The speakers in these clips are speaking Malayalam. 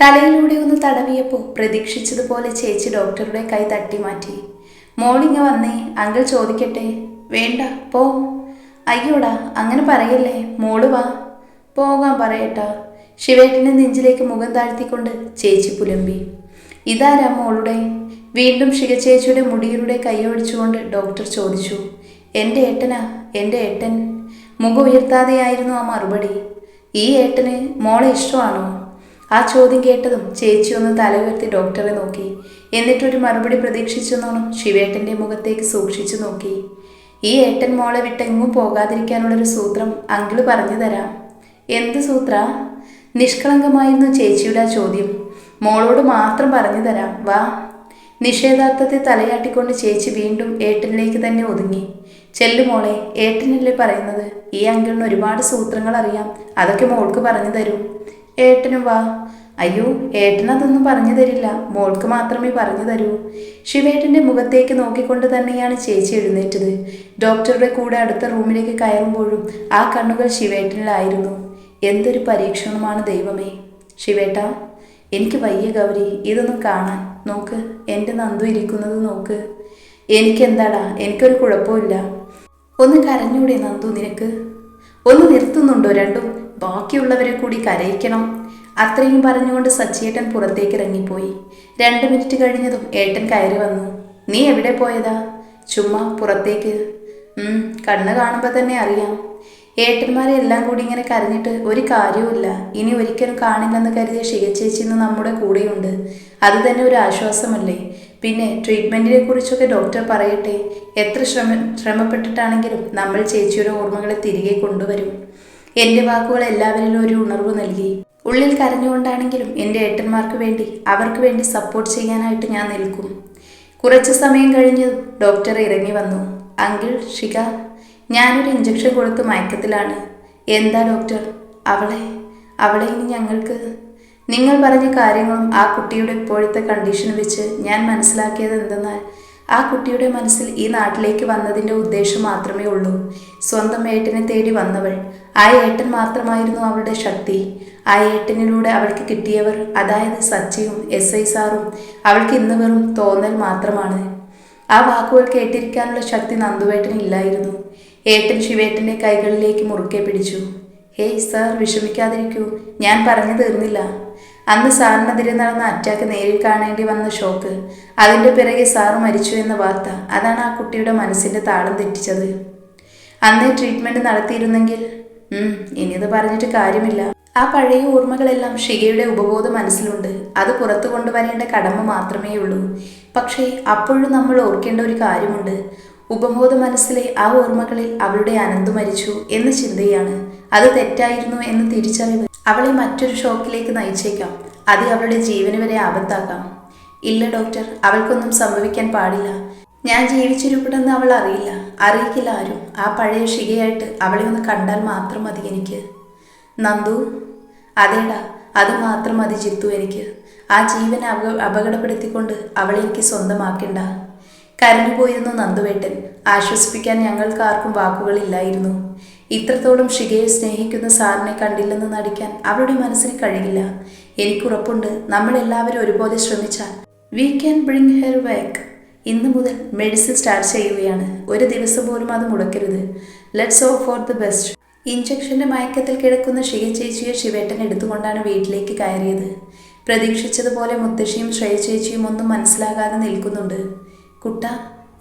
തലയിലൂടെ ഒന്ന് തടവിയപ്പോൾ പ്രതീക്ഷിച്ചതുപോലെ ചേച്ചി ഡോക്ടറുടെ കൈ തട്ടി മാറ്റി. മോളിങ്ങ വന്നേ അങ്കിൾ ചോദിക്കട്ടെ വേണ്ട പോ. അയ്യോടാ അങ്ങനെ പറയല്ലേ മോൾ വാ. പോകാൻ പറയട്ടാ. ശിവേട്ടനെ നെഞ്ചിലേക്ക് മുഖം താഴ്ത്തിക്കൊണ്ട് ചേച്ചി പുലമ്പി. ഇതാരാ മോളുടെ? വീണ്ടും ശിഖ ചേച്ചിയുടെ മുടിയിലൂടെ കൈയൊഴിച്ചുകൊണ്ട് ഡോക്ടർ ചോദിച്ചു. എന്റെ ഏട്ടനാ എന്റെ ഏട്ടൻ. മുഖം ഉയർത്താതെയായിരുന്നു ആ മറുപടി. ഈ ഏട്ടന് മോളെ ഇഷ്ടമാണോ? ആ ചോദ്യം കേട്ടതും ചേച്ചി ഒന്ന് തല ഉയർത്തി ഡോക്ടറെ നോക്കി. എന്നിട്ടൊരു മറുപടി പ്രതീക്ഷിച്ചെന്നോണം ശിവേട്ടന്റെ മുഖത്തേക്ക് സൂക്ഷിച്ചു നോക്കി. ഈ ഏട്ടൻ മോളെ വിട്ടെങ്ങും പോകാതിരിക്കാനുള്ളൊരു സൂത്രം അങ്കിൾ പറഞ്ഞു തരാം. എന്ത് സൂത്ര? നിഷ്കളങ്കമായിരുന്നു ചേച്ചിയുടെ ആ ചോദ്യം. മോളോട് മാത്രം പറഞ്ഞു തരാം. വാ. നിഷേധാർത്ഥത്തെ തലയാട്ടിക്കൊണ്ട് ചേച്ചി വീണ്ടും ഏട്ടനിലേക്ക് തന്നെ ഒതുങ്ങി. ചെല്ലു മോളെ ഏട്ടനല്ലേ പറയുന്നത്? ഈ അങ്കിളിന് ഒരുപാട് സൂത്രങ്ങൾ അറിയാം അതൊക്കെ മോൾക്ക് പറഞ്ഞു തരൂ. ഏട്ടനും വാ. അയ്യോ ഏട്ടനതൊന്നും പറഞ്ഞു തരില്ല. മോൾക്ക് മാത്രമേ പറഞ്ഞു തരൂ. ശിവേട്ടന്റെ മുഖത്തേക്ക് നോക്കിക്കൊണ്ട് തന്നെയാണ് ചേച്ചി എഴുന്നേറ്റത്. ഡോക്ടറുടെ കൂടെ അടുത്ത റൂമിലേക്ക് കയറുമ്പോഴും ആ കണ്ണുകൾ ശിവേട്ടനിലായിരുന്നു. എന്തൊരു പരീക്ഷണമാണ് ദൈവമേ. ശിവേട്ട എനിക്ക് വയ്യ ഗൗരി ഇതൊന്നും കാണാൻ. നോക്ക് എന്റെ നന്ദു ഇരിക്കുന്നത് നോക്ക്. എനിക്കെന്താടാ എനിക്കൊരു കുഴപ്പമില്ല. ഒന്ന് കരഞ്ഞൂടെ നന്ദു നിനക്ക്. ഒന്ന് നിർത്തുന്നുണ്ടോ രണ്ടും? ബാക്കിയുള്ളവരെ കൂടി കരയിക്കണം. അത്രയും പറഞ്ഞുകൊണ്ട് സച്ചിയേട്ടൻ പുറത്തേക്ക് ഇറങ്ങിപ്പോയി. രണ്ട് മിനിറ്റ് കഴിഞ്ഞതും ഏട്ടൻ കയറി വന്നു. നീ എവിടെ പോയതാ? ചുമ്മാ പുറത്തേക്ക്. കണ്ണ് കാണുമ്പോൾ തന്നെ അറിയാം. ഏട്ടന്മാരെ എല്ലാം കൂടി ഇങ്ങനെ കരഞ്ഞിട്ട് ഒരു കാര്യവുമില്ല ഇനി ഒരിക്കലും കാണില്ലെന്ന് കരുതിയ ഷികച്ചേച്ചി ഇന്ന് നമ്മുടെ കൂടെയുണ്ട്. അത് തന്നെ ഒരു ആശ്വാസമല്ലേ? പിന്നെ ട്രീറ്റ്മെന്റിനെ കുറിച്ചൊക്കെ ഡോക്ടർ പറയട്ടെ. എത്ര ശ്രമ ശ്രമപ്പെട്ടിട്ടാണെങ്കിലും നമ്മൾ ചേച്ചിയുടെ ഓർമ്മകളെ തിരികെ കൊണ്ടുവരും. എന്റെ വാക്കുകൾ എല്ലാവരിലും ഒരു ഉണർവ് നൽകി. ഉള്ളിൽ കരഞ്ഞുകൊണ്ടാണെങ്കിലും എന്റെ ഏട്ടന്മാർക്ക് വേണ്ടി അവർക്ക് വേണ്ടി സപ്പോർട്ട് ചെയ്യാനായിട്ട് ഞാൻ നിൽക്കും. കുറച്ച് സമയം കഴിഞ്ഞ് ഡോക്ടർ ഇറങ്ങി വന്നു. അങ്കിൾ ഷിക ഞാനൊരു ഇഞ്ചക്ഷൻ കൊടുത്ത് മയക്കത്തിലാണ്. എന്താ ഡോക്ടർ അവളെ അവളെ ഇനി ഞങ്ങൾക്ക്. നിങ്ങൾ പറഞ്ഞ കാര്യങ്ങളും ആ കുട്ടിയുടെ ഇപ്പോഴത്തെ കണ്ടീഷൻ വെച്ച് ഞാൻ മനസ്സിലാക്കിയത് എന്തെന്നാൽ ആ കുട്ടിയുടെ മനസ്സിൽ ഈ നാട്ടിലേക്ക് വന്നതിന്റെ ഉദ്ദേശം മാത്രമേ ഉള്ളൂ. സ്വന്തം ഏട്ടനെ തേടി വന്നവൾ. ആ ഏട്ടൻ മാത്രമായിരുന്നു അവളുടെ ശക്തി. ആ ഏട്ടനിലൂടെ അവൾക്ക് കിട്ടിയവർ അതായത് സച്ചിയും എസ് ഐ സാറും അവൾക്ക് ഇന്ന് വെറും തോന്നൽ മാത്രമാണ്. ആ വാക്കുകൾ കേട്ടിരിക്കാനുള്ള ശക്തി നന്ദുവേട്ടനില്ലായിരുന്നു ഏട്ടൻ ശിവേട്ടന്റെ കൈകളിലേക്ക് മുറുക്കെ പിടിച്ചു. ഹേയ് സാർ വിഷമിക്കാതിരിക്കൂ. ഞാൻ പറഞ്ഞു തീർന്നില്ല അന്ന് സാറിനെതിരെ നടന്ന അറ്റാക്ക് നേരിൽ കാണേണ്ടി വന്ന ഷോക്ക്. അതിന്റെ പിറകെ സാറ് മരിച്ചു എന്ന വാർത്ത. അതാണ് ആ കുട്ടിയുടെ മനസ്സിന്റെ താളം തെറ്റിച്ചത്. അന്നേ ട്രീറ്റ്മെന്റ് നടത്തിയിരുന്നെങ്കിൽ ഇനി ഇനിയത് പറഞ്ഞിട്ട് കാര്യമില്ല. ആ പഴയ ഓർമ്മകളെല്ലാം ഷികയുടെ ഉപബോധ മനസ്സിലുണ്ട്. അത് പുറത്തു കൊണ്ടുവരേണ്ട കടമ മാത്രമേ ഉള്ളൂ പക്ഷേ അപ്പോഴും നമ്മൾ ഓർക്കേണ്ട ഒരു കാര്യമുണ്ട്. ഉപബോധ മനസ്സിലെ ആ ഓർമ്മകളിൽ അവളുടെ അനന്തു മരിച്ചു എന്ന ചിന്തയാണ്. അത് തെറ്റായിരുന്നു എന്ന് തിരിച്ചറിവ്. അവളെ മറ്റൊരു ഷോക്കിലേക്ക് നയിച്ചേക്കാം. അത് അവളുടെ ജീവന് വരെ ആപത്താക്കാം. ഇല്ല ഡോക്ടർ. അവൾക്കൊന്നും സംഭവിക്കാൻ പാടില്ല. ഞാൻ ജീവിച്ചിരിക്കണമെന്ന് അവൾ അറിയില്ല. അറിയിക്കില്ല ആരും. ആ പഴയ ഷികയായിട്ട് അവളെ ഒന്ന് കണ്ടാൽ മാത്രം മതി എനിക്ക്. നന്ദു? അതേടാ. അത് മാത്രം മതി ജിത്തു എനിക്ക്. ആ ജീവൻ അപക അപകടപ്പെടുത്തിക്കൊണ്ട് അവളെ എനിക്ക് സ്വന്തമാക്കണ്ട. കരഞ്ഞുപോയിരുന്നു നന്ദുവേട്ടൻ. ആശ്വസിപ്പിക്കാൻ ഞങ്ങൾക്ക് ആർക്കും വാക്കുകളില്ലായിരുന്നു. ഇത്രത്തോളം ഷികയെ സ്നേഹിക്കുന്ന സാറിനെ കണ്ടില്ലെന്ന് നടിക്കാൻ അവളുടെ മനസ്സിന് കഴിയില്ല. എനിക്കുറപ്പുണ്ട് നമ്മളെല്ലാവരും ഒരുപോലെ ശ്രമിച്ചാൽ. We can bring her back ഇന്ന് മുതൽ മെഡിസിൻ സ്റ്റാർട്ട് ചെയ്യുകയാണ്. ഒരു ദിവസം പോലും അത് മുടക്കരുത്. Let's hope for the best ഇഞ്ചക്ഷന്റെ മയക്കത്തിൽ കിടക്കുന്ന ഷിക ചേച്ചിയെ ശിവേട്ടൻ എടുത്തുകൊണ്ടാണ് വീട്ടിലേക്ക് കയറിയത്. പ്രതീക്ഷിച്ചതുപോലെ മുത്തശ്ശിയും ശ്രേയ ചേച്ചിയും ഒന്നും മനസ്സിലാകാതെ നിൽക്കുന്നുണ്ട്. കുട്ട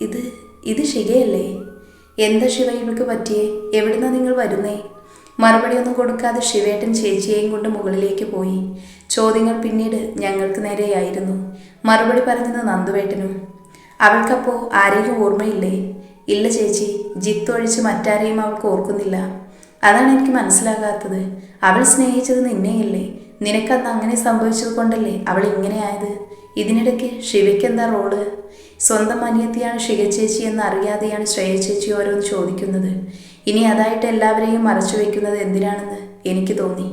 ഇത് ഇത് ശരിയല്ലേ? എന്താ ശിവ ഇവൾക്ക് പറ്റിയേ? എവിടുന്നാ നിങ്ങൾ വരുന്നേ? മറുപടി ഒന്നും കൊടുക്കാതെ ശിവേട്ടൻ ചേച്ചിയെയും കൊണ്ട് മുകളിലേക്ക് പോയി. ചോദ്യങ്ങൾ പിന്നീട് ഞങ്ങൾക്ക് നേരെയായിരുന്നു. മറുപടി പറഞ്ഞത് നന്ദുവേട്ടനും. അവൾക്കപ്പോ ആരെയും ഓർമ്മയില്ലേ? ഇല്ല ചേച്ചി ജിത്ത് ഒഴിച്ച് മറ്റാരെയും അവൾക്ക് ഓർക്കുന്നില്ല. അതാണ് എനിക്ക് മനസ്സിലാകാത്തത്. അവൾ സ്നേഹിച്ചത് നിന്നെയല്ലേ? നിനക്കന്ന് അങ്ങനെ സംഭവിച്ചത് കൊണ്ടല്ലേ അവൾ ഇങ്ങനെയായത് ഇതിനിടയ്ക്ക് ശിവയ്ക്ക് എന്താ റോൾ? സ്വന്തം അനിയത്തിയാണ് ശിഖ ചേച്ചി എന്ന് അറിയാതെയാണ് ശ്രേയ ചേച്ചി ഓരോന്ന് ചോദിക്കുന്നത്. ഇനി അതായിട്ട് എല്ലാവരെയും മറച്ചു വയ്ക്കുന്നത് എന്തിനാണെന്ന് എനിക്ക് തോന്നി.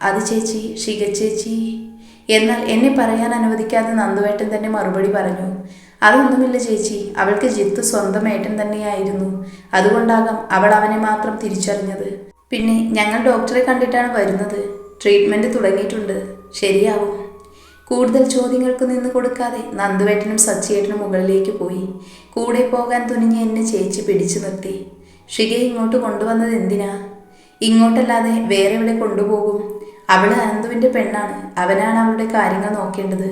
അത് ചേച്ചി ശിഖ ചേച്ചി എന്നാൽ എന്നെ പറയാൻ അനുവദിക്കാതെ നന്ദുവേട്ടൻ തന്നെ മറുപടി പറഞ്ഞു. അതൊന്നുമില്ല ചേച്ചി അവൾക്ക് ജിത്തു സ്വന്തം ഏട്ടൻ തന്നെയായിരുന്നു. അതുകൊണ്ടാകാം അവൾ അവനെ മാത്രം തിരിച്ചറിഞ്ഞത്. പിന്നെ ഞങ്ങൾ ഡോക്ടറെ കണ്ടിട്ടാണ് വരുന്നത്. ട്രീറ്റ്മെന്റ് തുടങ്ങിയിട്ടുണ്ട്. ശരിയാവും. കൂടുതൽ ചോദ്യങ്ങൾക്ക് നിന്ന് കൊടുക്കാതെ നന്ദുവേട്ടനും സച്ചിയേട്ടനും മുകളിലേക്ക് പോയി. കൂടെ പോകാൻ തുനിഞ്ഞ് എന്നെ ചേച്ചി പിടിച്ചു നിർത്തി. ഷിക ഇങ്ങോട്ട് കൊണ്ടുവന്നത് എന്തിനാ? ഇങ്ങോട്ടല്ലാതെ വേറെ എവിടെ കൊണ്ടുപോകും? അവൾ അനന്തുവിന്റെ പെണ്ണാണ്. അവനാണ് അവളുടെ കാര്യങ്ങൾ നോക്കേണ്ടത്.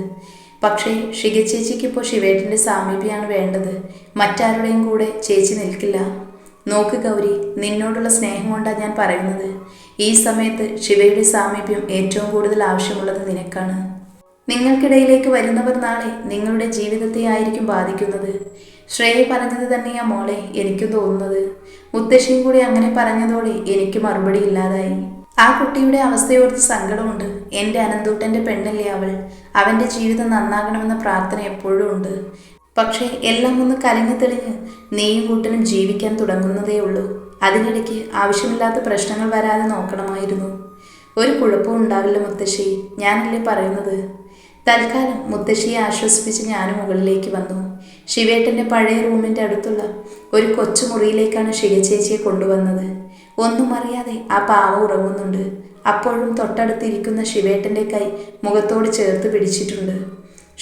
പക്ഷേ ഷിക ചേച്ചിക്ക് ഇപ്പോൾ ശിവേട്ടന്റെ സാമീപ്യമാണ് വേണ്ടത്. മറ്റാരുടെയും കൂടെ ചേച്ചി നിൽക്കില്ല. നോക്ക് ഗൗരി നിന്നോടുള്ള സ്നേഹം കൊണ്ടാണ് ഞാൻ പറയുന്നത്. ഈ സമയത്ത് ശിവയുടെ സാമീപ്യം ഏറ്റവും കൂടുതൽ ആവശ്യമുള്ളത് നിനക്കാണ്. നിങ്ങൾക്കിടയിലേക്ക് വരുന്നവർ നാളെ നിങ്ങളുടെ ജീവിതത്തെ ആയിരിക്കും ബാധിക്കുന്നത്. ശ്രേയ പറഞ്ഞത് തന്നെയാ മോളെ എനിക്കും തോന്നുന്നത്. മുത്തശ്ശിയും കൂടി അങ്ങനെ പറഞ്ഞതോടെ എനിക്ക് മറുപടി ഇല്ലാതായി. ആ കുട്ടിയുടെ അവസ്ഥയോർത്ത് സങ്കടമുണ്ട്. എന്റെ അനന്തൂട്ടന്റെ പെണ്ണല്ലേ അവൾ? അവന്റെ ജീവിതം നന്നാകണമെന്ന പ്രാർത്ഥന എപ്പോഴും ഉണ്ട്. പക്ഷേ എല്ലാം ഒന്ന് കലങ്ങി തെളിഞ്ഞ് നീയും കൂട്ടനും ജീവിക്കാൻ തുടങ്ങുന്നതേ ഉള്ളൂ. അതിനിടയ്ക്ക് ആവശ്യമില്ലാത്ത പ്രശ്നങ്ങൾ വരാതെ നോക്കണമായിരുന്നു. ഒരു കുഴപ്പവും ഉണ്ടാവില്ല മുത്തശ്ശി. ഞാനല്ലേ പറയുന്നത്? തൽക്കാലം മുത്തശ്ശിയെ ആശ്വസിപ്പിച്ച് ഞാനും മുകളിലേക്ക് വന്നു. ശിവേട്ടന്റെ പഴയ റൂമിന്റെ അടുത്തുള്ള ഒരു കൊച്ചുമുറിയിലേക്കാണ് ശിവചേച്ചിയെ കൊണ്ടുവന്നത്. ഒന്നും അറിയാതെ ആ പാവ ഉറങ്ങുന്നുണ്ട്. അപ്പോഴും തൊട്ടടുത്തിരിക്കുന്ന ശിവേട്ടന്റെ കൈ മുഖത്തോട് ചേർത്ത് പിടിച്ചിട്ടുണ്ട്.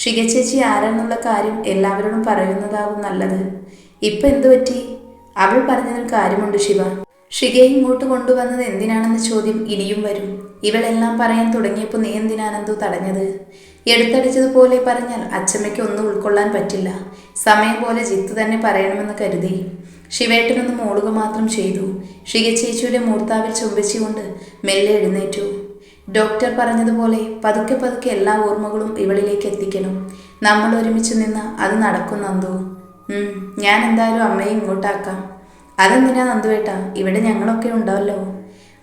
ശിഖചേച്ചി ആരാന്നുള്ള കാര്യം എല്ലാവരോടും പറയുന്നതാവും നല്ലത്. ഇപ്പം എന്തു പറ്റി അവൾ പറഞ്ഞതിൽ കാര്യമുണ്ട് ശിവ. ഷികയെ ഇങ്ങോട്ട് കൊണ്ടുവന്നത് എന്തിനാണെന്ന ചോദ്യം ഇനിയും വരും. ഇവളെല്ലാം പറയാൻ തുടങ്ങിയപ്പോൾ നീ എന്തിനാണെന്തോ തടഞ്ഞത്? എടുത്തടിച്ചതുപോലെ പറഞ്ഞാൽ അച്ചമ്മയ്ക്ക് ഒന്നും ഉൾക്കൊള്ളാൻ പറ്റില്ല. സമയം പോലെ ജിത്ത് തന്നെ പറയണമെന്ന് കരുതി. ശിവേട്ടനൊന്ന് മൂളുക മാത്രം ചെയ്തു. ഷിക ചേച്ചിയുടെ മൂർത്താവിൽ ചുംബിച്ചുകൊണ്ട് മെല്ലെ എഴുന്നേറ്റു. ഡോക്ടർ പറഞ്ഞതുപോലെ പതുക്കെ പതുക്കെ എല്ലാ ഓർമ്മകളും ഇവളിലേക്ക് എത്തിക്കണം. നമ്മൾ ഒരുമിച്ച് നിന്ന് അത് നടക്കും ഉം, ഞാൻ എന്തായാലും അമ്മയെ ഇങ്ങോട്ടാക്കാം. അതെന്തിനാ നന്ദുവേട്ട? ഇവിടെ ഞങ്ങളൊക്കെ ഉണ്ടാവല്ലോ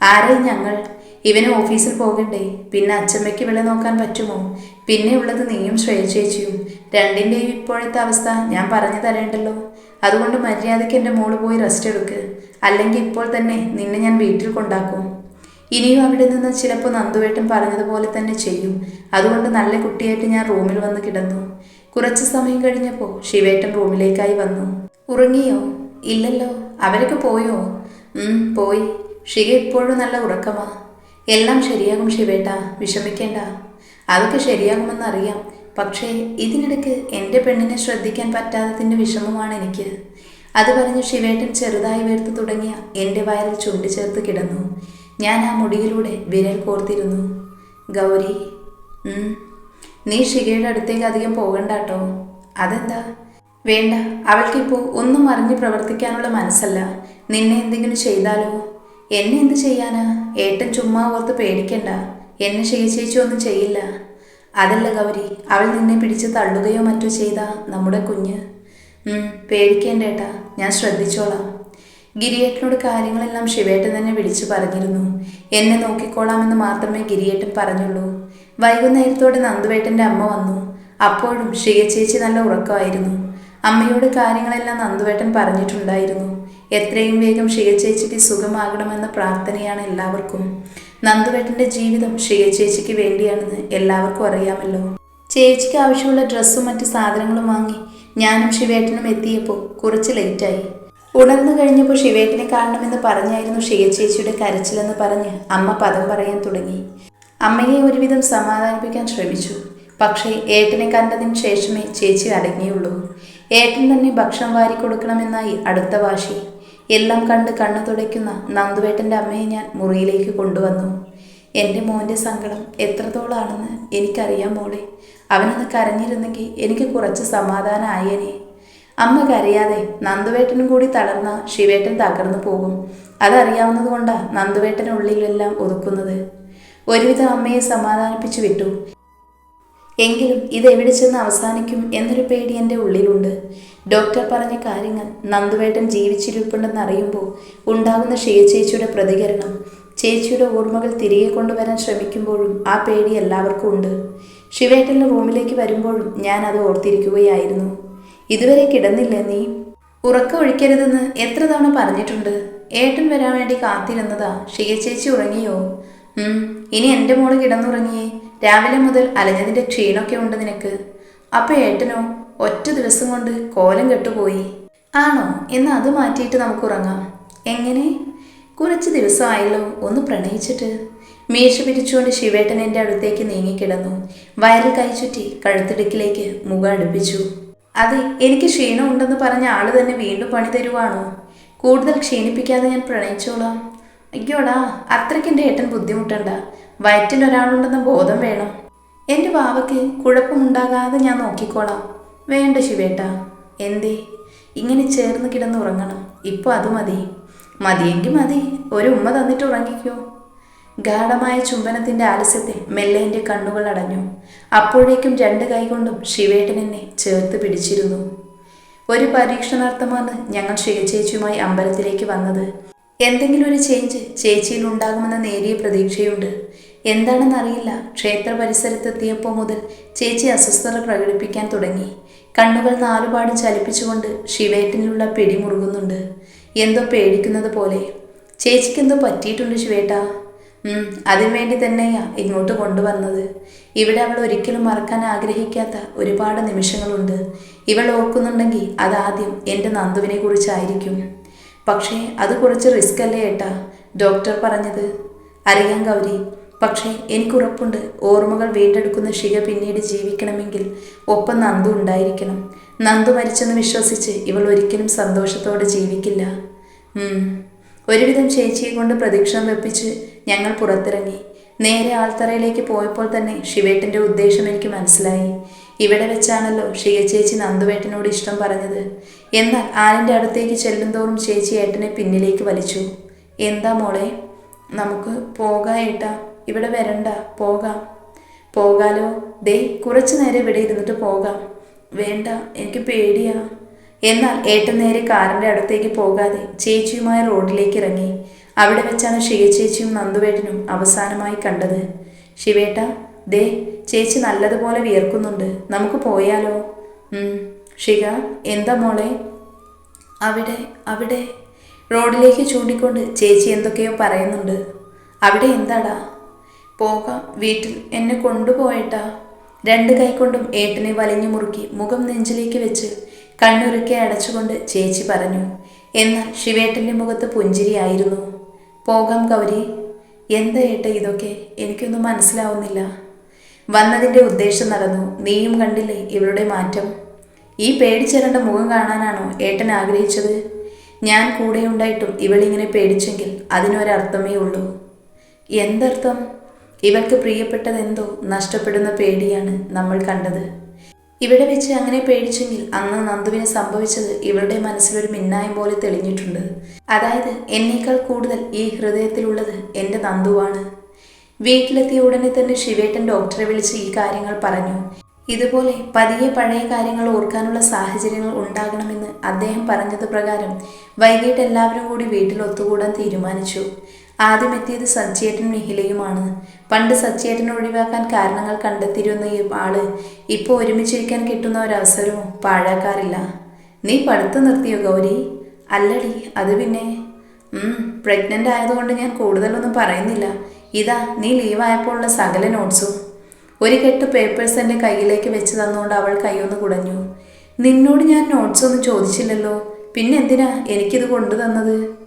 ആരെയും ഞങ്ങൾ? ഇവന് ഓഫീസിൽ പോകണ്ടേ? പിന്നെ അച്ഛമ്മയ്ക്ക് ഇവിടെ നോക്കാൻ പറ്റുമോ? പിന്നെ ഉള്ളത് നീയും ശ്രേയ ചേച്ചിയും. രണ്ടിന്റെയും ഇപ്പോഴത്തെ അവസ്ഥ ഞാൻ പറഞ്ഞു തരേണ്ടല്ലോ. അതുകൊണ്ട് മര്യാദയ്ക്ക് എന്റെ മോൾ പോയി റെസ്റ്റ് എടുക്ക്. അല്ലെങ്കിൽ ഇപ്പോൾ തന്നെ നിന്നെ ഞാൻ വീട്ടിൽ കൊണ്ടാക്കും. ഇനിയും അവിടെ നിന്ന് ചിലപ്പോൾ നന്ദുവേട്ടൻ പറഞ്ഞതുപോലെ തന്നെ ചെയ്യും. അതുകൊണ്ട് നല്ല കുട്ടിയായിട്ട് ഞാൻ റൂമിൽ വന്ന് കിടന്നു. കുറച്ച് സമയം കഴിഞ്ഞപ്പോൾ ശിവേട്ടൻ റൂമിലേക്കായി വന്നു. ഉറങ്ങിയോ? ഇല്ലല്ലോ. അവരൊക്കെ പോയോ? പോയി. ഷിക ഇപ്പോഴും നല്ല ഉറക്കമാ. എല്ലാം ശരിയാകും ശിവേട്ട. വിഷമിക്കേണ്ട. അതൊക്കെ ശരിയാകുമെന്നറിയാം പക്ഷേ ഇതിനിടയ്ക്ക് എന്റെ പെണ്ണിനെ ശ്രദ്ധിക്കാൻ പറ്റാത്തതിന്റെ വിഷമമാണ് എനിക്ക്. അത് പറഞ്ഞ് ശിവേട്ടൻ ചെറുതായി വീർത്ത് തുടങ്ങിയ എന്റെ വയറിൽ ചുണ്ടു ചേർത്ത് കിടന്നു. ഞാൻ ആ മുടിയിലൂടെ വിരൽ കോർത്തിരുന്നു. ഗൗരി നീ ഷികയുടെ അടുത്തേക്ക് അധികം പോകണ്ട കേട്ടോ. അതെന്താ? വേണ്ട അവൾക്കിപ്പോൾ ഒന്നും അറിഞ്ഞ് പ്രവർത്തിക്കാനുള്ള മനസ്സല്ല. നിന്നെ എന്തെങ്കിലും ചെയ്താലോ? എന്നെ എന്ത് ചെയ്യാനാ? ഏട്ടൻ ചുമ്മാ ഓർത്ത് പേടിക്കണ്ട. എന്നെ ശേഷിച്ചു ഒന്നും ചെയ്യില്ല. അതല്ല ഗൗരി അവൾ നിന്നെ പിടിച്ച് തള്ളുകയോ മറ്റോ ചെയ്ത നമ്മുടെ കുഞ്ഞ്. ഉം, പേടിക്കേണ്ട ഏട്ടാ ഞാൻ ശ്രദ്ധിച്ചോളാം. ഗിരിയേട്ടനോട് കാര്യങ്ങളെല്ലാം ശിവേട്ടൻ തന്നെ വിളിച്ചു പറഞ്ഞിരുന്നു. എന്നെ നോക്കിക്കോളാമെന്ന് മാത്രമേ ഗിരിയേട്ടൻ പറഞ്ഞുള്ളൂ. വൈകുന്നേരത്തോടെ നന്ദുവേട്ടന്റെ അമ്മ വന്നു. അപ്പോഴും ഷിയ ചേച്ചി നല്ല ഉറക്കമായിരുന്നു. അമ്മയോട് കാര്യങ്ങളെല്ലാം നന്ദുവേട്ടൻ പറഞ്ഞിട്ടുണ്ടായിരുന്നു. എത്രയും വേഗം ഷിയ ചേച്ചിക്ക് സുഖമാകണമെന്ന പ്രാർത്ഥനയാണ് എല്ലാവർക്കും. നന്ദുവേട്ടന്റെ ജീവിതം ഷിയചേച്ചിക്ക് വേണ്ടിയാണെന്ന് എല്ലാവർക്കും അറിയാമല്ലോ. ചേച്ചിക്ക് ആവശ്യമുള്ള ഡ്രസ്സും മറ്റു സാധനങ്ങളും വാങ്ങി ഞാനും ശിവേട്ടനും എത്തിയപ്പോൾ കുറച്ച് ലേറ്റായി. ഉണർന്നു കഴിഞ്ഞപ്പോൾ ശിവേട്ടനെ കാണണമെന്ന് പറഞ്ഞായിരുന്നു ഷിയ ചേച്ചിയുടെ കരച്ചിലെന്ന് പറഞ്ഞ് അമ്മ പദം പറയാൻ തുടങ്ങി. അമ്മയെ ഒരുവിധം സമാധാനിപ്പിക്കാൻ ശ്രമിച്ചു. പക്ഷേ ഏട്ടനെ കണ്ടതിന് ശേഷമേ ചേച്ചി അടങ്ങിയുള്ളൂ. ഏട്ടൻ തന്നെ ഭക്ഷണം വാരി കൊടുക്കണമെന്നായി അടുത്ത വാശി. എല്ലാം കണ്ട് കണ്ണു തുടയ്ക്കുന്ന നന്ദുവേട്ടന്റെ അമ്മയെ ഞാൻ മുറിയിലേക്ക് കൊണ്ടുവന്നു. എന്റെ മോന്റെ സങ്കടം എത്രത്തോളാണെന്ന് എനിക്കറിയാം മോളെ. അവനൊന്ന് കരഞ്ഞിരുന്നെങ്കിൽ എനിക്ക് കുറച്ച് സമാധാനമായേനെ അമ്മ കരയാതെ നന്ദുവേട്ടനും കൂടി തളർന്ന ശിവേട്ടൻ തകർന്നു പോകും. അതറിയാവുന്നത് കൊണ്ടാണ് നന്ദുവേട്ടനുള്ളിലെല്ലാം ഒതുക്കുന്നത്. ഒരുവിധം അമ്മയെ സമാധാനിപ്പിച്ചു വിട്ടു. എങ്കിലും ഇത് എവിടെ ചെന്ന് അവസാനിക്കും എന്നൊരു പേടി എന്റെ ഉള്ളിലുണ്ട്. ഡോക്ടർ പറഞ്ഞ കാര്യങ്ങൾ നന്ദുവേട്ടൻ ജീവിച്ചിരിപ്പുണ്ടെന്ന് അറിയുമ്പോൾ ഉണ്ടാകുന്ന ഷിയ ചേച്ചിയുടെ പ്രതികരണം ചേച്ചിയുടെ ഓർമ്മകൾ തിരികെ കൊണ്ടുവരാൻ ശ്രമിക്കുമ്പോഴും ആ പേടി എല്ലാവർക്കും ഉണ്ട്. ശിവേട്ടന്റെ റൂമിലേക്ക് വരുമ്പോഴും ഞാൻ അത് ഓർത്തിരിക്കുകയായിരുന്നു. ഇതുവരെ കിടന്നില്ല നീ? ഉറക്കം ഒഴിക്കരുതെന്ന് എത്ര തവണ പറഞ്ഞിട്ടുണ്ട്. ഏട്ടൻ വരാൻ വേണ്ടി കാത്തിരുന്നതാ. ഷിയ ചേച്ചി ഉറങ്ങിയോ ഇനി എന്റെ മോൾ കിടന്നുറങ്ങിയേ. രാവിലെ മുതൽ അലഞ്ഞതിന്റെ ക്ഷീണമൊക്കെ ഉണ്ട് നിനക്ക്. അപ്പൊ ഏട്ടനോ ഒറ്റ ദിവസം കൊണ്ട് കോലം കെട്ടുപോയി. ആണോ? എന്ന് അത് മാറ്റിയിട്ട് നമുക്ക് ഉറങ്ങാം. എങ്ങനെ? കുറച്ച് ദിവസമായല്ലോ ഒന്ന് പ്രണയിച്ചിട്ട്. മീശ പിരിച്ചുകൊണ്ട് ശിവേട്ടൻ എന്റെ അടുത്തേക്ക് നീങ്ങിക്കിടന്നു. വയറിൽ കൈ ചുറ്റി കഴുത്തിടുക്കിലേക്ക് മുഖം അടുപ്പിച്ചു. അതെ എനിക്ക് ക്ഷീണം ഉണ്ടെന്ന് പറഞ്ഞ ആൾ തന്നെ വീണ്ടും പണി തരുവാണോ? കൂടുതൽ ക്ഷീണിപ്പിക്കാതെ ഞാൻ പ്രണയിച്ചോളാം. അയ്യോടാ അത്രയ്ക്ക് എന്റെ ഏട്ടൻ ബുദ്ധിമുട്ടണ്ട. വയറ്റിൽ ഒരാളുണ്ടെന്ന ബോധം വേണം. എന്റെ വാവയ്ക്ക് കുഴപ്പമുണ്ടാകാതെ ഞാൻ നോക്കിക്കോളാം. വേണ്ട ശിവേട്ട. എന്തേ? ഇങ്ങനെ ചേർന്ന് കിടന്ന് ഉറങ്ങണം. ഇപ്പോൾ അത് മതി. മതിയെങ്കിൽ മതി. ഒരു ഉമ്മ തന്നിട്ട് ഉറങ്ങിക്കോ. ഗാഠമായ ചുംബനത്തിന്റെ ആലസ്യത്തിൽ മെല്ലെ എന്റെ കണ്ണുകൾ അടഞ്ഞു. അപ്പോഴേക്കും രണ്ട് കൈകൊണ്ടും ശിവേട്ടൻ എന്നെ ചേർത്ത് പിടിച്ചിരുന്നു. ഒരു പരീക്ഷണാർത്ഥമാണ് ഞങ്ങൾ ശിവചേച്ചിയുമായി അമ്പലത്തിലേക്ക് വന്നത്. എന്തെങ്കിലും ഒരു ചേഞ്ച് ചേച്ചിയിൽ ഉണ്ടാകുമെന്ന നേരിയ പ്രതീക്ഷയുണ്ട്. എന്താണെന്നറിയില്ല. ക്ഷേത്ര പരിസരത്തെത്തിയപ്പോൾ മുതൽ ചേച്ചി അസ്വസ്ഥത പ്രകടിപ്പിക്കാൻ തുടങ്ങി. കണ്ണുകൾ നാലുപാട് ചലിപ്പിച്ചുകൊണ്ട് ശിവേട്ടനിലുള്ള പിടി മുറുകുന്നുണ്ട്. എന്തോ പേടിക്കുന്നത് പോലെ. ചേച്ചിക്കെന്തോ പറ്റിയിട്ടുണ്ട് ശിവേട്ട. അതിനുവേണ്ടി തന്നെയാ ഇങ്ങോട്ട് കൊണ്ടുവന്നത്. ഇവിടെ അവൾ ഒരിക്കലും മറക്കാൻ ആഗ്രഹിക്കാത്ത ഒരുപാട് നിമിഷങ്ങളുണ്ട്. ഇവൾ ഓർക്കുന്നുണ്ടെങ്കിൽ അതാദ്യം എന്റെ നന്ദുവിനെ കുറിച്ചായിരിക്കും. പക്ഷേ അത് കുറച്ച് റിസ്ക് അല്ലേ ഏട്ടാ. ഡോക്ടർ പറഞ്ഞത്. അറിയാം ഗൗരി. പക്ഷേ എനിക്കുറപ്പുണ്ട്. ഓർമ്മകൾ വീണ്ടെടുക്കുന്ന ശിഖ പിന്നീട് ജീവിക്കണമെങ്കിൽ ഒപ്പം നന്ദു ഉണ്ടായിരിക്കണം. നന്ദു മരിച്ചെന്ന് വിശ്വസിച്ച് ഇവൾ ഒരിക്കലും സന്തോഷത്തോടെ ജീവിക്കില്ല. ഒരുവിധം ചേച്ചിയെ കൊണ്ട് പ്രദക്ഷിണം വെപ്പിച്ച് ഞങ്ങൾ പുറത്തിറങ്ങി. നേരെ ആൾത്തറയിലേക്ക് പോയപ്പോൾ തന്നെ ശിവേട്ടന്റെ ഉദ്ദേശം എനിക്ക് മനസ്സിലായി. ഇവിടെ വെച്ചാണല്ലോ ഷിക ചേച്ചി നന്ദുവേട്ടനോട് ഇഷ്ടം പറഞ്ഞത്. എന്നാൽ ആലിന്റെ അടുത്തേക്ക് ചെല്ലുന്തോറും ചേച്ചി ഏട്ടനെ പിന്നിലേക്ക് വലിച്ചു. എന്താ മോളെ? നമുക്ക് പോകാം ഏട്ടാ. ഇവിടെ വരണ്ട പോകാം. പോകാലോ? ദേ കുറച്ചു നേരം ഇവിടെ ഇരുന്നിട്ട് പോകാം. വേണ്ട എനിക്ക് പേടിയാ. എന്നാൽ ഏട്ടൻ നേരെ കാറിന്റെ അടുത്തേക്ക് പോകാതെ ചേച്ചിയുമായ റോഡിലേക്ക് ഇറങ്ങി. അവിടെ വെച്ചാണ് ഷിയ ചേച്ചിയും നന്ദുവേട്ടനും അവസാനമായി കണ്ടത്. ശിവേട്ട ദേ ചേച്ചി നല്ലതുപോലെ വിയർക്കുന്നുണ്ട്. നമുക്ക് പോയാലോ? ഷിക എന്താ മോളെ? അവിടെ അവിടെ. റോഡിലേക്ക് ചൂണ്ടിക്കൊണ്ട് ചേച്ചി എന്തൊക്കെയോ പറയുന്നുണ്ട്. അവിടെ എന്താടാ? പോകാം. വീട്ടിൽ എന്നെ കൊണ്ടുപോയിട്ടാ. രണ്ട് കൈകൊണ്ടും ഏട്ടനെ വലിഞ്ഞു മുറുക്കി മുഖം നെഞ്ചിലേക്ക് വെച്ച് കണ്ണുരുക്കെ അടച്ചുകൊണ്ട് ചേച്ചി പറഞ്ഞു എന്നാൽ ശിവേട്ടന്റെ മുഖത്ത് പുഞ്ചിരിയായിരുന്നു പോകാം ഗൗരി. എന്താ ഏട്ട ഇതൊക്കെ? എനിക്കൊന്നും മനസ്സിലാവുന്നില്ല. വന്നതിന്റെ ഉദ്ദേശം നടന്നു. നീയും കണ്ടില്ലേ ഇവളുടെ മാറ്റം? ഈ പേടിച്ചേരേണ്ട മുഖം കാണാനാണോ ഏട്ടൻ ആഗ്രഹിച്ചത്? ഞാൻ കൂടെയുണ്ടായിട്ടും ഇവളിങ്ങനെ പേടിച്ചെങ്കിൽ അതിനൊരർത്ഥമേ ഉള്ളൂ. എന്തർത്ഥം? ഇവൾക്ക് പ്രിയപ്പെട്ടതെന്തോ നഷ്ടപ്പെടുന്ന പേടിയാണ് നമ്മൾ കണ്ടത്. ഇവിടെ വെച്ച് അങ്ങനെ പേടിച്ചെങ്കിൽ അന്ന് നന്ദുവിന് സംഭവിച്ചത് ഇവളുടെ മനസ്സിലൊരു മിന്നായം പോലെ തെളിഞ്ഞിട്ടുണ്ട്. അതായത് എന്നേക്കാൾ കൂടുതൽ ഈ ഹൃദയത്തിലുള്ളത് എന്റെ നന്ദുവാണ്. വീട്ടിലെത്തിയ ഉടനെ തന്നെ ശിവേട്ടൻ ഡോക്ടറെ വിളിച്ച് ഈ കാര്യങ്ങൾ പറഞ്ഞു. ഇതുപോലെ പതിയെ പഴയ കാര്യങ്ങൾ ഓർക്കാനുള്ള സാഹചര്യങ്ങൾ ഉണ്ടാകണമെന്ന് അദ്ദേഹം പറഞ്ഞത് പ്രകാരം വൈകിട്ട് എല്ലാവരും കൂടി വീട്ടിൽ ഒത്തുകൂടാൻ തീരുമാനിച്ചു. ആദ്യം എത്തിയത് സച്ചിയേട്ടൻ മിഹിലയുമാണ് പണ്ട് സച്ചിയേട്ടനെ ഒഴിവാക്കാൻ കാരണങ്ങൾ കണ്ടെത്തിയിരുന്ന ഈ ആൾ ഇപ്പോൾ ഒരുമിച്ചിരിക്കാൻ കിട്ടുന്ന ഒരവസരവും പാഴാക്കാറില്ല. നീ പഠിത്തം നിർത്തിയോ ഗൗരി? അല്ലടി അത് പിന്നെ. പ്രഗ്നന്റ് ആയതുകൊണ്ട് ഞാൻ കൂടുതലൊന്നും പറയുന്നില്ല. ഇതാ നീ ലീവായപ്പോഴുള്ള സകല നോട്ട്സും ഒരു കെട്ട് പേപ്പേഴ്സ് എന്റെ കയ്യിലേക്ക് വെച്ച് തന്നുകൊണ്ട് അവൾ കൈയൊന്ന് കുടഞ്ഞു. നിന്നോട് ഞാൻ നോട്ട്സ് ഒന്നും ചോദിച്ചില്ലല്ലോ. പിന്നെ എന്തിനാ എനിക്കിത് കൊണ്ടു തന്നത്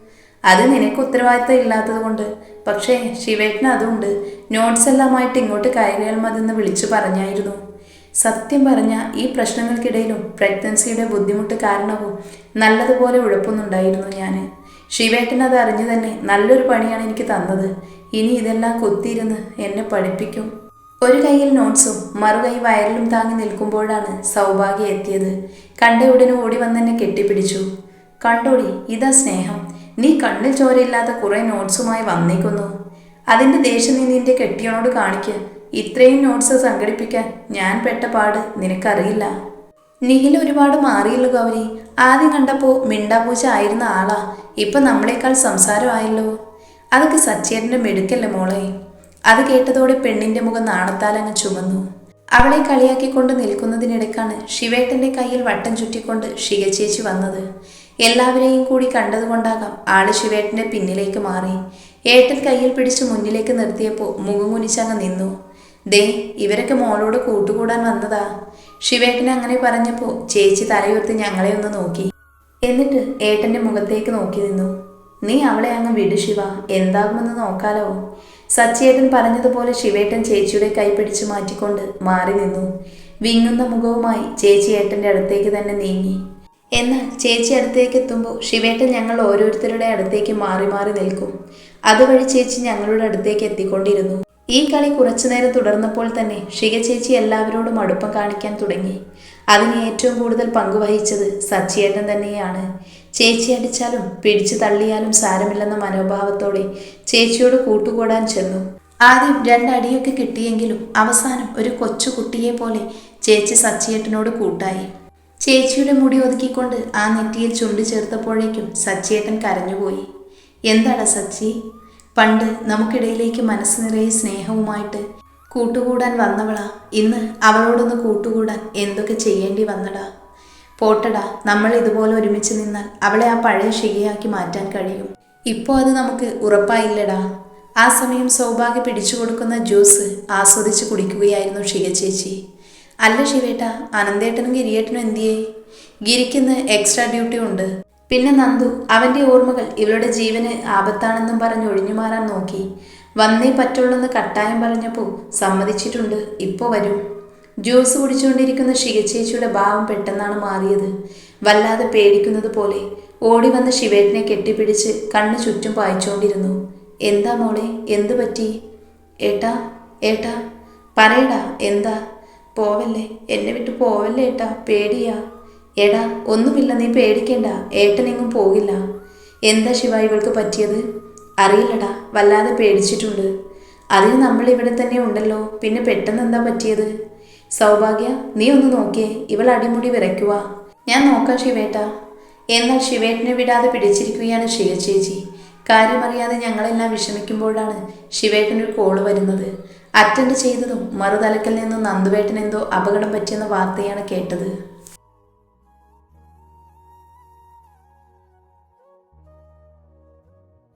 അത് നിനക്ക് ഉത്തരവാദിത്തം ഇല്ലാത്തത് കൊണ്ട്. പക്ഷേ ശിവേട്ടന് അതുണ്ട്. നോട്ട്സ് എല്ലാമായിട്ട് ഇങ്ങോട്ട് കയറിയാൽ മതെന്ന് വിളിച്ചു പറഞ്ഞായിരുന്നു. സത്യം പറഞ്ഞ ഈ പ്രശ്നങ്ങൾക്കിടയിലും പ്രഗ്നൻസിയുടെ ബുദ്ധിമുട്ട് കാരണവും നല്ലതുപോലെ ഉഴപ്പുന്നുണ്ടായിരുന്നു ഞാൻ ശിവേട്ടൻ അത് അറിഞ്ഞു തന്നെ നല്ലൊരു പണിയാണ് എനിക്ക് തന്നത്. ഇനി ഇതെല്ലാം കൊത്തിയിരുന്ന് എന്നെ പഠിപ്പിക്കും. ഒരു കൈയിൽ നോട്ട്സും മറുകൈ വയറിലും താങ്ങി നിൽക്കുമ്പോഴാണ് സൗഭാഗ്യം എത്തിയത്. കണ്ട ഉടനെ ഓടി വന്നെന്നെ കെട്ടിപ്പിടിച്ചു. കണ്ടോടി ഇതാ സ്നേഹം. നീ കണ്ണിൽ ചോരയില്ലാത്ത കുറെ നോട്ട്സുമായി വന്നേക്കുന്നു. അതിന്റെ ദേഷ്യം നീ നിന്റെ കെട്ടിയോട് കാണിക്ക്. ഇത്രയും നോട്ട്സ് സംഘടിപ്പിക്കാൻ ഞാൻ പെട്ട പാട് നിനക്കറിയില്ല. നിഖിൽ ഒരുപാട് മാറിയല്ലോ ഗൗരി. ആദ്യം കണ്ടപ്പോ മിണ്ടാപൂച്ച ആയിരുന്ന ആളാ. ഇപ്പൊ നമ്മളെക്കാൾ സംസാരമായല്ലോ അതൊക്കെ സച്ചേരന്റെ മെടുക്കല്ലേ മോളെ. അത് കേട്ടതോടെ പെണ്ണിന്റെ മുഖം നാണത്താലങ്ങ് ചുമന്നു. അവളെ കളിയാക്കിക്കൊണ്ട് നിൽക്കുന്നതിനിടയ്ക്കാണ് ശിവേട്ടന്റെ കയ്യിൽ വട്ടം ചുറ്റിക്കൊണ്ട് ഷികച്ചേച്ചി വന്നത്. എല്ലാവരെയും കൂടി കണ്ടതുകൊണ്ടാകാം ആൾ ശിവേട്ടന്റെ പിന്നിലേക്ക് മാറി. ഏട്ടൻ കയ്യിൽ പിടിച്ച് മുന്നിലേക്ക് നിർത്തിയപ്പോൾ മുഖം കുനിച്ചങ്ങ് നിന്നു. ദേ ഇവരൊക്കെ മോളോട് കൂട്ടുകൂടാൻ വന്നതാ. ശിവേട്ടൻ അങ്ങനെ പറഞ്ഞപ്പോൾ ചേച്ചി തലയുയർത്തി ഞങ്ങളെ ഒന്ന് നോക്കി. എന്നിട്ട് ഏട്ടന്റെ മുഖത്തേക്ക് നോക്കി നിന്നു. നീ അവളെ അങ്ങ് വിടു ശിവ എന്താകുമെന്ന് നോക്കാലോ. സച്ചിയേട്ടൻ പറഞ്ഞതുപോലെ ശിവേട്ടൻ ചേച്ചിയുടെ കൈ പിടിച്ചു മാറ്റിക്കൊണ്ട് മാറി നിന്നു. വിങ്ങുന്ന മുഖവുമായി ചേച്ചി ഏട്ടന്റെ അടുത്തേക്ക് തന്നെ നീങ്ങി. എന്നാൽ ചേച്ചി അടുത്തേക്ക് എത്തുമ്പോൾ ശിവേട്ടൻ ഞങ്ങൾ ഓരോരുത്തരുടെ അടുത്തേക്ക് മാറി മാറി നിൽക്കും. അതുവഴി ചേച്ചി ഞങ്ങളുടെ അടുത്തേക്ക് എത്തിക്കൊണ്ടിരുന്നു. ഈ കളി കുറച്ചുനേരം തുടർന്നപ്പോൾ തന്നെ ഷിക ചേച്ചി എല്ലാവരോടും അടുപ്പം കാണിക്കാൻ തുടങ്ങി. അതിന് ഏറ്റവും കൂടുതൽ പങ്കുവഹിച്ചത് സച്ചിയേട്ടൻ തന്നെയാണ്. ചേച്ചി അടിച്ചാലും പിടിച്ചു തള്ളിയാലും സാരമില്ലെന്ന മനോഭാവത്തോടെ ചേച്ചിയോട് കൂട്ടുകൂടാൻ ചെന്നു. ആദ്യം രണ്ടടിയൊക്കെ കിട്ടിയെങ്കിലും അവസാനം ഒരു കൊച്ചു കുട്ടിയെ പോലെ ചേച്ചി സച്ചിയേട്ടനോട് കൂട്ടായി. ചേച്ചിയുടെ മുടി ഒതുക്കിക്കൊണ്ട് ആ നെറ്റിയിൽ ചുണ്ടു ചേർത്തപ്പോഴേക്കും സച്ചിയേട്ടൻ കരഞ്ഞുപോയി. എന്താടാ സച്ചി? പണ്ട് നമുക്കിടയിലേക്ക് മനസ്സ് നിറയെ സ്നേഹവുമായിട്ട് കൂട്ടുകൂടാൻ വന്നവളാ. ഇന്ന് അവളോടൊന്ന് കൂട്ടുകൂടാൻ എന്തൊക്കെ ചെയ്യേണ്ടി വന്നടാ. പോട്ടടാ നമ്മൾ ഇതുപോലെ ഒരുമിച്ച് നിന്നാൽ അവളെ ആ പഴയ ശികയാക്കി മാറ്റാൻ കഴിയും. ഇപ്പോൾ അത് നമുക്ക് ഉറപ്പായില്ലടാ. ആ സമയം സൗഭാഗ്യ പിടിച്ചു കൊടുക്കുന്ന ജ്യൂസ് ആസ്വദിച്ച് കുടിക്കുകയായിരുന്നു ഷിക ചേച്ചി. അല്ല ശിവേട്ട അനന്തേട്ടനും ഗിരിയേട്ടനും എന്തിയേ? ഗിരിക്കിന്ന് എക്സ്ട്രാ ഡ്യൂട്ടി ഉണ്ട്. പിന്നെ നന്ദു അവന്റെ ഓർമ്മകൾ ഇവളുടെ ജീവന് ആപത്താണെന്നും പറഞ്ഞ് ഒഴിഞ്ഞു മാറാൻ നോക്കി. വന്നേ പറ്റുള്ളൂന്ന് കട്ടായം പറഞ്ഞപ്പോൾ സമ്മതിച്ചിട്ടുണ്ട് ഇപ്പോൾ വരും. ജ്യൂസ് കുടിച്ചുകൊണ്ടിരിക്കുന്ന ശിവചേച്ചിയുടെ ഭാവം പെട്ടെന്നാണ് മാറിയത്. വല്ലാതെ പേടിക്കുന്നത് പോലെ ഓടി വന്ന ശിവേട്ടനെ കെട്ടിപ്പിടിച്ച് കണ്ണു ചുറ്റും പായിച്ചുകൊണ്ടിരുന്നു. എന്താ മോളെ എന്തു പറ്റി? ഏട്ടാ ഏട്ടാ പറയടാ എന്താ? പോവല്ലേ? എന്നെ വിട്ട് പോവല്ലേ ഏട്ടാ? പേടിയാ. എടാ ഒന്നുമില്ല നീ പേടിക്കണ്ട. ഏട്ടനെങ്ങും പോകില്ല. എന്താ ശിവ ഇവൾക്ക് പറ്റിയത്? അറിയില്ലടാ വല്ലാതെ പേടിച്ചിട്ടുണ്ട്. അതിന് നമ്മൾ ഇവിടെ തന്നെ ഉണ്ടല്ലോ. പിന്നെ പെട്ടെന്ന് എന്താ പറ്റിയത്? സൗഭാഗ്യ നീ ഒന്ന് നോക്കിയേ. ഇവൾ അടിമുടി വിറയ്ക്കുക ഞാൻ നോക്കാം ശിവേട്ട. എന്നാൽ ശിവേട്ടനെ വിടാതെ പിടിച്ചിരിക്കുകയാണ് ശിവചേച്ചി കാര്യമറിയാതെ ഞങ്ങളെല്ലാം വിഷമിക്കുമ്പോഴാണ് ശിവേട്ടനൊരു കോൾ വരുന്നത്. അറ്റൻഡ് ചെയ്തതും മറുതലക്കൽ നിന്നും നന്ദുവേട്ടൻ എന്തോ അപകടം പറ്റിയെന്ന വാർത്തയാണ് കേട്ടത്.